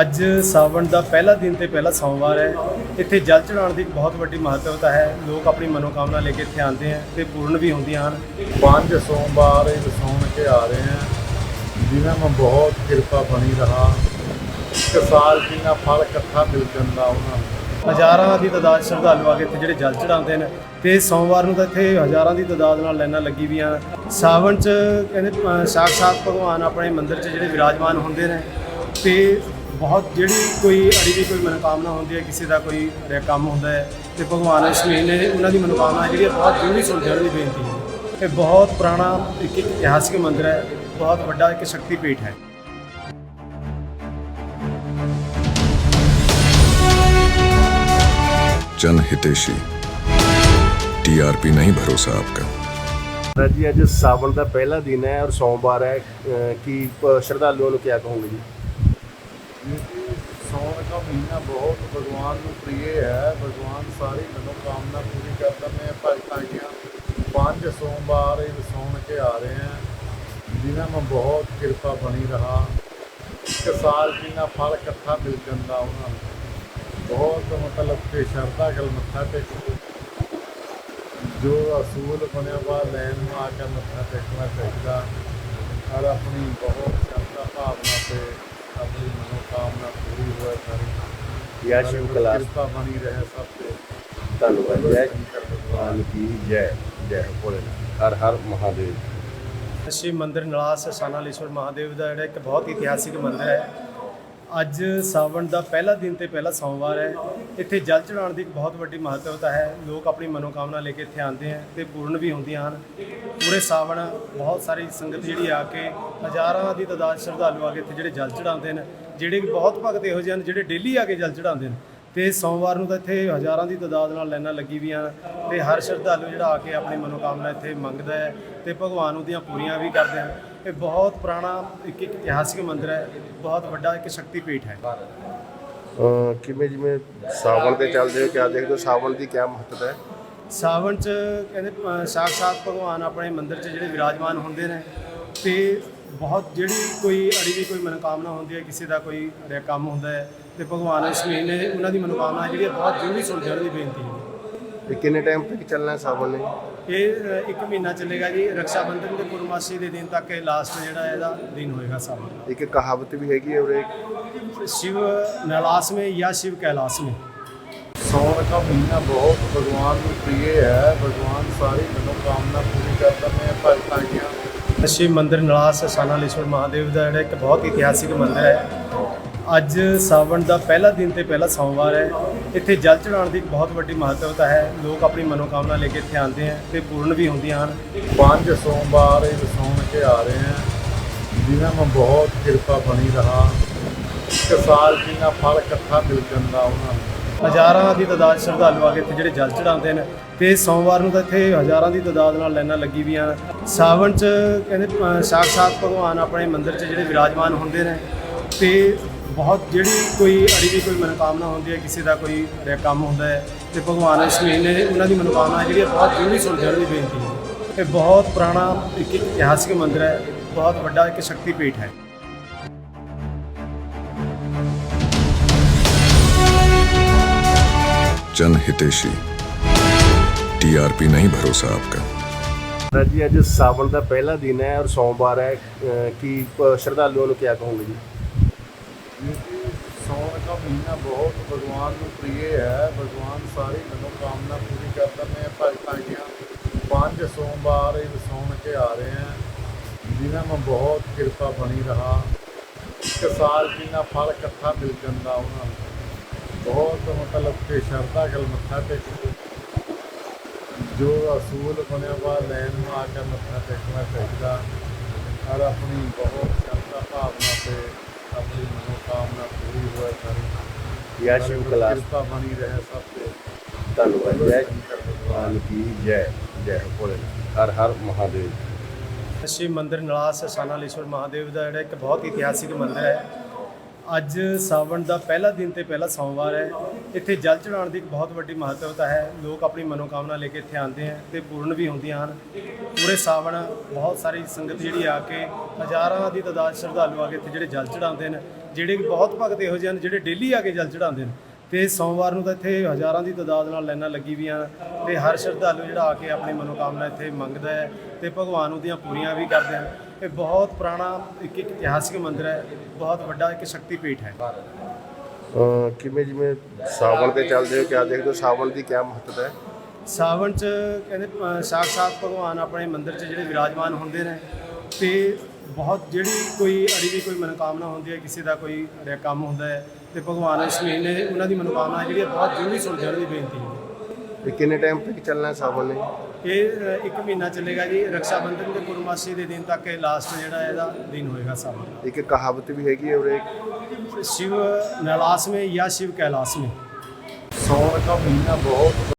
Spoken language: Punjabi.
ਅੱਜ ਸਾਵਣ ਦਾ ਪਹਿਲਾ ਦਿਨ ਤੇ ਪਹਿਲਾ ਸੋਮਵਾਰ ਹੈ। ਇੱਥੇ ਜਲ ਚੜਾਉਣ ਦੀ ਇੱਕ ਬਹੁਤ ਵੱਡੀ ਮਹੱਤਵਤਾ ਹੈ। ਲੋਕ ਆਪਣੀ ਮਨੋਕਾਮਨਾ ਲੈ ਕੇ ਇੱਥੇ ਆਉਂਦੇ ਹਨ ਤੇ ਪੂਰਨ ਵੀ ਹੁੰਦੀਆਂ ਹਨ। ਪੰਜ ਸੋਮਵਾਰ ਇਹ ਵਸਾਉਣ ਕੇ ਆ ਰਹੇ हैं ਜਿਨ੍ਹਾਂ ਨੂੰ ਬਹੁਤ ਕਿਰਪਾ ਬਣੀ ਰਹਾ। ਇੱਕ ਸਾਲ ਜਿੰਨਾ ਫਲ ਇਕੱਠਾ ਮਿਲ ਜਾਂਦਾ ਉਹਨਾਂ ਨੂੰ। ਹਜ਼ਾਰਾਂ ਦੀ ਤਾਦਾਦ ਸ਼ਰਧਾਲੂ ਆ ਕੇ ਇੱਥੇ ਜਿਹੜੇ ਜਲ ਚੜਾਉਂਦੇ ਨੇ ਤੇ ਸੋਮਵਾਰ ਨੂੰ ਤਾਂ ਇੱਥੇ ਹਜ਼ਾਰਾਂ ਦੀ ਤਾਦਾਦ ਨਾਲ ਲਾਈਨਾਂ ਲੱਗੀ ਵੀ ਹਨ। ਸਾਵਣ 'ਚ ਕਹਿੰਦੇ ਅ, ਸਾਕਸ਼ਾਤ ਭਗਵਾਨ ਆਪਣੇ ਮੰਦਿਰ 'ਚ ਜਿਹੜੇ ਵਿਰਾਜਮਾਨ ਹੁੰਦੇ ਨੇ ਤੇ ਬਹੁਤ ਜਿਹੜੀ ਕੋਈ ਅੜੀ ਦੀ ਕੋਈ ਮਨੋਕਾਮਨਾ ਹੁੰਦੀ ਹੈ ਕਿਸੇ ਦਾ ਕੋਈ ਰ- ਕੰਮ ਹੁੰਦਾ ਹੈ ਤੇ ਭਗਵਾਨ ਇਸ ਮਹੀਨੇ ਉਹਨਾਂ ਦੀ ਮਨੋਕਾਮਨਾ ਜਿਹੜੀ ਹੈ ਬਹੁਤ ਜ਼ਰੂਰੀ ਸੁਲਝਣ ਦੀ ਬੇਨਤੀ ਹੈ ਇਹ ਬਹੁਤ ਪੁਰਾਣਾ ਇੱਕ ਇੱਕ ਇਤਿਹਾਸਿਕ ਮੰਦਿਰ ਹੈ ਬਹੁਤ ਵੱਡਾ ਇੱਕ ਸ਼ਕਤੀ ਪੀਠ ਹੈ जन हितेशी टीआरपी नहीं भरोसा आपका ਸਰ ਜੀ ਅੱਜ ਸਾਵਣ ਦਾ ਪਹਿਲਾ ਦਿਨ ਹੈ ਔਰ ਸੋਮਵਾਰ ਹੈ ਅਹ ਕੀ ਅਹ ਸ਼ਰਧਾਲੂਆਂ ਨੂੰ ਕਿਉਂਕਿ ਸੌਣ ਦਾ ਮਹੀਨਾ ਬਹੁਤ ਭਗਵਾਨ ਨੂੰ ਪ੍ਰਿਯ ਹੈ। ਭਗਵਾਨ ਸਾਰੀ ਮਨੋਕਾਮਨਾ ਪੂਰੀ ਕਰਦਾ ਮੈਂ ਭਗਤਾਂ ਗਿਆ ਪੰਜ ਸੋਮਵਾਰ ਇਹ ਸੌਣ ਕੇ ਆ ਰਹੇ ਹਾਂ ਜਿਨ੍ਹਾਂ ਮੈਂ ਬਹੁਤ ਕਿਰਪਾ ਬਣੀ ਰਹਾ। ਇੱਕ ਸਾਲ ਜਿੰਨਾ ਫਲ ਇਕੱਠਾ ਮਿਲ ਜਾਂਦਾ ਉਹਨਾਂ ਨੂੰ। ਬਹੁਤ ਮਤਲਬ ਕਿ ਸ਼ਰਧਾ ਗਲ ਮੱਥਾ ਟੇਕੋ। ਜੋ ਅਸੂਲ ਬਣਿਆ ਵਾ, ਲੈਣ ਨੂੰ ਆ ਕੇ ਮੱਥਾ ਟੇਕਣਾ ਚਾਹੀਦਾ। ਔਰ ਆਪਣੀ ਬਹੁਤ ਸ਼ਰਧਾ ਭਾਵਨਾ ਤੇ ਆਪਣੀ ਮਨੋਕਾਮਨਾ ਪੂਰੀ ਹੋਏ ਸਾਰੀ। ਯਾ ਸ਼ਿਵ ਕਲਾਸ ਕਿਰਪਾ ਬਣੀ ਰਹੇ ਸਭ ਤੇ। ਧੰਨਵਾਦ ਜੈ ਭਗਵਾਨ ਕੀ ਜੈ ਜੈ ਭੋਲੇਨਾਥ ਹਰ ਹਰ ਮਹਾਦੇਵ। ਸ਼ਿਵ ਮੰਦਿਰ ਨਲਾਸ ਸਾਨਾਲੀਸ਼ਵਰ ਮਹਾਦੇਵ ਦਾ ਜਿਹੜਾ ਇੱਕ ਬਹੁਤ ਇਤਿਹਾਸਿਕ ਮੰਦਿਰ ਹੈ। ਅੱਜ ਸਾਵਣ ਦਾ ਪਹਿਲਾ ਦਿਨ ਤੇ ਪਹਿਲਾ ਸੋਮਵਾਰ ਹੈ। ਇੱਥੇ ਜਲ ਚੜਾਉਣ ਦੀ ਇੱਕ ਬਹੁਤ ਵੱਡੀ ਮਹੱਤਵਤਾ ਹੈ। ਲੋਕ ਆਪਣੀ ਮਨੋਕਾਮਨਾ ਲੈ ਕੇ ਇੱਥੇ ਆਉਂਦੇ ਹਨ ਤੇ ਪੂਰਨ ਵੀ ਹੁੰਦੀਆਂ ਹਨ। ਪੂਰੇ ਸਾਵਣ ਬਹੁਤ ਸਾਰੀ ਸੰਗਤ ਜਿਹੜੀ ਆ ਕੇ ਹਜ਼ਾਰਾਂ ਦੀ ਤਾਦਾਦ ਸ਼ਰਧਾਲੂ ਆ ਕੇ ਇੱਥੇ ਜਿਹੜੇ ਜਲ ਚੜਾਉਂਦੇ ਨੇ, ਜਿਹੜੇ ਵੀ ਬਹੁਤ ਭਗਤ ਇਹੋ ਜਿਹੇ ਹਨ ਜਿਹੜੇ ਡੇਲੀ ਆ ਕੇ ਜਲ ਚੜਾਉਂਦੇ ਨੇ। ਤੇ ਸੋਮਵਾਰ ਨੂੰ ਤਾਂ ਇੱਥੇ ਹਜ਼ਾਰਾਂ ਦੀ ਤਾਦਾਦ ਨਾਲ ਲਾਈਨਾਂ ਲੱਗੀ ਵੀ ਹਨ ਤੇ ਹਰ ਸ਼ਰਧਾਲੂ ਜਿਹੜਾ ਆ ਕੇ ਆਪਣੀ ਮਨੋਕਾਮਨਾ ਇੱਥੇ ਮੰਗਦਾ ਹੈ ਤੇ ਭਗਵਾਨ ਉਹਦੀਆਂ ਪੂਰੀਆਂ ਵੀ ਕਰਦੇ ਹਨ। ਇਹ ਬਹੁਤ ਪੁਰਾਣਾ ਇੱਕ ਇੱਕ ਇਤਿਹਾਸਿਕ ਮੰਦਿਰ ਹੈ ਬਹੁਤ ਵੱਡਾ ਇੱਕ ਸ਼ਕਤੀ ਪੀਠ ਹੈ ਕਿਵੇਂ ਜਿਵੇਂ ਸਾਵਣ ਤੇ ਚੱਲਦੇ ਹੋ ਕਿਆ ਦੇਖਦੇ ਹੋ? ਸਾਵਣ ਦੀ ਕਿਆ ਮਹੱਤਤਾ ਹੈ? ਸਾਵਣ 'ਚ ਕਹਿੰਦੇ ਅ, ਸਾਕਸ਼ਾਤ ਭਗਵਾਨ ਆਪਣੇ ਮੰਦਿਰ 'ਚ ਜਿਹੜੇ ਵਿਰਾਜਮਾਨ ਹੁੰਦੇ ਨੇ ਤੇ ਬਹੁਤ ਜਿਹੜੀ ਕੋਈ ਅੜੀ ਦੀ ਕੋਈ ਮਨੋਕਾਮਨਾ ਹੁੰਦੀ ਹੈ ਕਿਸੇ ਦਾ ਕੋਈ ਰ- ਕੰਮ ਹੁੰਦਾ ਹੈ ਤੇ ਭਗਵਾਨ ਇਸ ਮਹੀਨੇ ਉਹਨਾਂ ਦੀ ਮਨੋਕਾਮਨਾ ਜਿਹੜੀ ਬਹੁਤ ਜ਼ਰੂਰੀ ਸੁਲਝਣ ਦੀ ਬੇਨਤੀ ਹੈ। ਤੇ ਕਿੰਨੇ ਟਾਈਮ ਤੱਕ ਚੱਲਣਾ ਸਾਵਣ ਨੇ ਇਹ? ਇੱਕ ਮਹੀਨਾ ਚੱਲੇਗਾ ਜੀ। ਰਕਸ਼ਾ ਬੰਧਨ ਤੇ ਗੁਰਮਾਸੀ ਦੇ ਦਿਨ ਤੱਕ ਇਹ ਲਾਸਟ ਜਿਹੜਾ ਇਹਦਾ ਦਿਨ ਹੋਏਗਾ ਸਾਵਨ ਇੱਕ ਕਹਾਵਤ ਵੀ ਹੈਗੀ ਹੈ ਉਰੇ? शिव नलास में या शिव कैलाश में ਸੌਣ ਦਾ ਮਹੀਨਾ ਬਹੁਤ ਭਗਵਾਨ ਨੂੰ ਪ੍ਰਿਯ ਹੈ। ਭਗਵਾਨ ਸਾਰੀ ਮਨੋਕਾਮਨਾ ਪੂਰੀ ਕਰਦਾ ਮੈਂ ਭਗਤਾਂ ਦੀਆਂ। ਸ਼ਿਵ ਮੰਦਰ ਨਲਾਸ ਸਾਨਾਲੇਸ਼ਵਰ ਮਹਾਦੇਵ ਦਾ ਜਿਹੜਾ ਇੱਕ ਬਹੁਤ ਇਤਿਹਾਸਿਕ ਮੰਦਰ ਹੈ। ਅੱਜ ਸਾਵਣ ਦਾ ਪਹਿਲਾ ਦਿਨ ਤੇ ਪਹਿਲਾ ਸੋਮਵਾਰ ਹੈ। ਇੱਥੇ ਜਲ ਚੜਾਉਣ ਦੀ ਬਹੁਤ ਵੱਡੀ ਮਹੱਤਵਤਾ ਹੈ। ਲੋਕ ਆਪਣੀ ਮਨੋਕਾਮਨਾ ਲੈ ਕੇ ਇੱਥੇ ਆਉਂਦੇ ਹਨ ਤੇ ਪੂਰਨ ਵੀ ਹੁੰਦੀਆਂ ਹਨ। ਪੰਜ ਸੋਮਵਾਰ ਇਹ ਵਸਾਉਣ ਕੇ ਆ ਰਹੇ हैं ਜਿਨ੍ਹਾਂ ਨੂੰ ਬਹੁਤ ਕਿਰਪਾ ਬਣੀ ਰਹਾ। ਇੱਕ ਸਾਲ ਜਿੰਨਾ ਫਲ ਇਕੱਠਾ ਮਿਲ ਜਾਂਦਾ ਉਹਨਾਂ ਨੂੰ। ਹਜ਼ਾਰਾਂ ਦੀ ਤਾਦਾਦ ਸ਼ਰਧਾਲੂ ਆ ਕੇ ਇੱਥੇ ਜਿਹੜੇ ਜਲ ਚੜਾਉਂਦੇ ਨੇ। ਤੇ ਸੋਮਵਾਰ ਨੂੰ ਤਾਂ ਇੱਥੇ ਹਜ਼ਾਰਾਂ ਦੀ ਤਾਦਾਦ ਨਾਲ ਲਾਈਨਾਂ ਲੱਗੀ ਵੀ ਹਨ। ਸਾਵਣ 'ਚ ਕਹਿੰਦੇ ਅ, ਸਾਕਸ਼ਾਤ ਭਗਵਾਨ ਆਪਣੇ ਮੰਦਿਰ 'ਚ ਜਿਹੜੇ ਵਿਰਾਜਮਾਨ ਹੁੰਦੇ ਨੇ। ਤੇ ਬਹੁਤ ਜਿਹੜੀ ਕੋਈ ਅੜੀ ਦੀ ਕੋਈ ਮਨੋਕਾਮਨਾ ਹੁੰਦੀ ਹੈ ਕਿਸੇ ਦਾ ਕੋਈ ਰ- ਕੰਮ ਹੁੰਦਾ ਹੈ ਤੇ ਭਗਵਾਨ ਇਸ ਮਹੀਨੇ ਉਹਨਾਂ ਦੀ ਮਨੋਕਾਮਨਾ ਜਿਹੜੀ ਹੈ ਬਹੁਤ ਜ਼ਰੂਰੀ ਸੁਲਝਣ ਦੀ ਬੇਨਤੀ ਹੈ ਇਹ ਬਹੁਤ ਪੁਰਾਣਾ ਇੱਕ ਇੱਕ ਇਤਿਹਾਸਿਕ ਮੰਦਿਰ ਹੈ ਬਹੁਤ ਵੱਡਾ ਇੱਕ ਸ਼ਕਤੀ ਪੀਠ ਹੈ जन हितेशी टीआरपी नहीं भरोसा आपका ਸਰ ਜੀ ਅੱਜ ਸਾਵਣ ਦਾ ਪਹਿਲਾ ਦਿਨ ਹੈ ਔਰ ਸੋਮਵਾਰ ਹੈ ਅਹ ਕੀ ਅਹ ਸ਼ਰਧਾਲੂਆਂ ਨੂੰ ਕਿਉਂਕਿ ਸੌਣ ਦਾ ਮਹੀਨਾ ਬਹੁਤ ਭਗਵਾਨ ਨੂੰ ਪ੍ਰਿਯ ਹੈ। ਭਗਵਾਨ ਸਾਰੀ ਮਨੋਕਾਮਨਾ ਪੂਰੀ ਕਰਦਾ ਮੈਂ ਭਗਤਾਂ ਦੀਆਂ ਪੰਜ ਸੋਮਵਾਰ ਇਹ ਸੌਣ ਕੇ ਆ ਰਹੇ ਹਾਂ ਜਿਨ੍ਹਾਂ ਮੈਂ ਬਹੁਤ ਕਿਰਪਾ ਬਣੀ ਰਹਾ। ਇੱਕ ਸਾਲ ਜਿੰਨਾ ਫਲ ਇਕੱਠਾ ਮਿਲ ਜਾਂਦਾ ਉਹਨਾਂ ਨੂੰ। ਬਹੁਤ ਮਤਲਬ ਕਿ ਸ਼ਰਧਾ ਗਲ ਮੱਥਾ ਟੇਕੋ ਜੋ ਅਸੂਲ ਬਣਿਆ ਵਾ ਲੈਣ ਨੂੰ ਆ ਕੇ ਮੱਥਾ ਟੇਕਣਾ ਚਾਹੀਦਾ। ਔਰ ਆਪਣੀ ਬਹੁਤ ਸ਼ਰਧਾ ਭਾਵਨਾ ਤੇ ਆਪਣੀ ਮਨੋਕਾਮਨਾ ਪੂਰੀ ਹੋਏ ਯਾ ਸ਼ਿਵ ਕਲਾਸ। ਕਿਰਪਾ ਬਣੀ ਰਹੇ ਸਭ ਤੇ। ਧੰਨਵਾਦ ਜੈ ਭਗਵਾਨ ਕੀ ਜੈ ਜੈ ਭੋਲੇਨਾਥ ਹਰ ਹਰ ਮਹਾਦੇਵ। ਸ਼ਿਵ ਮੰਦਿਰ ਨਲਾਸ ਸਾਨਾਲੀਸ਼ਵਰ ਮਹਾਦੇਵ ਦਾ ਜਿਹੜਾ ਇੱਕ ਬਹੁਤ ਇਤਿਹਾਸਿਕ ਮੰਦਿਰ ਹੈ। ਅੱਜ ਸਾਵਣ ਦਾ ਪਹਿਲਾ ਦਿਨ ਤੇ ਪਹਿਲਾ ਸੋਮਵਾਰ ਹੈ। ਇੱਥੇ ਜਲ ਚੜਾਉਣ ਦੀ ਇੱਕ ਬਹੁਤ ਵੱਡੀ ਮਹੱਤਵਤਾ ਹੈ। ਲੋਕ ਆਪਣੀ ਮਨੋਕਾਮਨਾ ਲੈ ਕੇ ਇੱਥੇ ਆਉਂਦੇ ਹਨ ਤੇ ਪੂਰਨ ਵੀ ਹੁੰਦੀਆਂ ਹਨ। ਪੂਰੇ ਸਾਵਣ ਬਹੁਤ ਸਾਰੀ ਸੰਗਤ ਜਿਹੜੀ ਆ ਕੇ ਹਜ਼ਾਰਾਂ ਦੀ ਤਾਦਾਦ ਸ਼ਰਧਾਲੂ ਆ ਕੇ ਇੱਥੇ ਜਿਹੜੇ ਜਲ ਚੜਾਉਂਦੇ ਨੇ ਜਿਹੜੇ ਕਿ ਬਹੁਤ ਭਗਤ ਇਹੋ ਜਿਹੇ ਹਨ ਜਿਹੜੇ ਡੇਲੀ ਆ ਕੇ ਜਲ ਚੜਾਉਂਦੇ ਨੇ ਤੇ ਸੋਮਵਾਰ ਨੂੰ ਤਾਂ ਇੱਥੇ ਹਜ਼ਾਰਾਂ ਦੀ ਤਾਦਾਦ ਨਾਲ ਲਾਈਨਾਂ ਲੱਗੀ ਵੀਆਂ ਤੇ ਹਰ ਸ਼ਰਧਾਲੂ ਜਿਹੜਾ ਆ ਕੇ ਆਪਣੀ ਮਨੋਕਾਮਨਾ ਇੱਥੇ ਮੰਗਦਾ ਹੈ ਤੇ ਭਗਵਾਨ ਉਹਦੀਆਂ ਪੂਰੀਆਂ ਵੀ ਕਰਦੇ ਹਨ। ਇਹ ਬਹੁਤ ਪੁਰਾਣਾ ਇੱਕ ਇੱਕ ਇਤਿਹਾਸਿਕ ਮੰਦਿਰ ਹੈ ਬਹੁਤ ਵੱਡਾ ਇੱਕ ਸ਼ਕਤੀ ਪੀਠ ਹੈ। ਅਹ ਕਿਵੇਂ ਜਿਵੇਂ ਸਾਵਣ ਤੇ ਚੱਲਦੇ ਹੋ ਕਿਆ ਦੇਖਦੇ ਹੋ? ਸਾਵਣ ਦੀ ਕਿਆ ਮਹੱਤਤਾ ਹੈ? ਸਾਵਣ ਚ ਕਹਿੰਦੇ ਅ, ਸਾਕਸ਼ਾਤ ਭਗਵਾਨ ਆਪਣੇ ਮੰਦਿਰ 'ਚ ਜਿਹੜੇ ਵਿਰਾਜਮਾਨ ਹੁੰਦੇ ਨੇ ਤੇ ਬਹੁਤ ਜਿਹੜੀ ਕੋਈ ਅੜੀ ਵੀ ਕੋਈ ਮਨੋਕਾਮਨਾ ਹੁੰਦੀ ਹੈ ਕਿਸੇ ਦਾ ਕੋਈ ਅੜਿਆ ਕੰਮ ਹੁੰਦਾ ਹੈ ਤੇ ਭਗਵਾਨ ਇਸ ਮਹੀਨੇ ਉਹਨਾਂ ਦੀ ਮਨੋਕਾਮਨਾ ਜਿਹੜੀ ਹੈ ਬਹੁਤ ਜ਼ਰੂਰੀ ਸੁਲਝਣ ਦੀ ਬੇਨਤੀ ਹੈ। ਇਹ ਕਿੰਨੇ ਟਾਈਮ ਤੱਕ ਚੱਲਣਾ ਹੈ ਸਾਵਣ ਨੇ ਇਹ ਅ, ਇੱਕ ਮਹੀਨਾ ਚੱਲੇਗਾ ਜੀ ਰਕਸ਼ਾ ਬੰਧਨ ਦੇ ਪੂਰਨਮਾਸ਼ੀ ਦੇ ਦਿਨ ਤੱਕ ਇਹ ਲਾਸਟ ਜਿਹੜਾ ਇਹਦਾ ਦਿਨ ਹੋਏਗਾ ਸਾਵਣ ਇੱਕ ਕਹਾਵਤ ਵੀ ਹੈਗੀ ਹੈ ਉਰੇ शिव नैलास में या शिव कैलाश में ਸੌਣ ਦਾ ਮਹੀਨਾ ਬਹੁਤ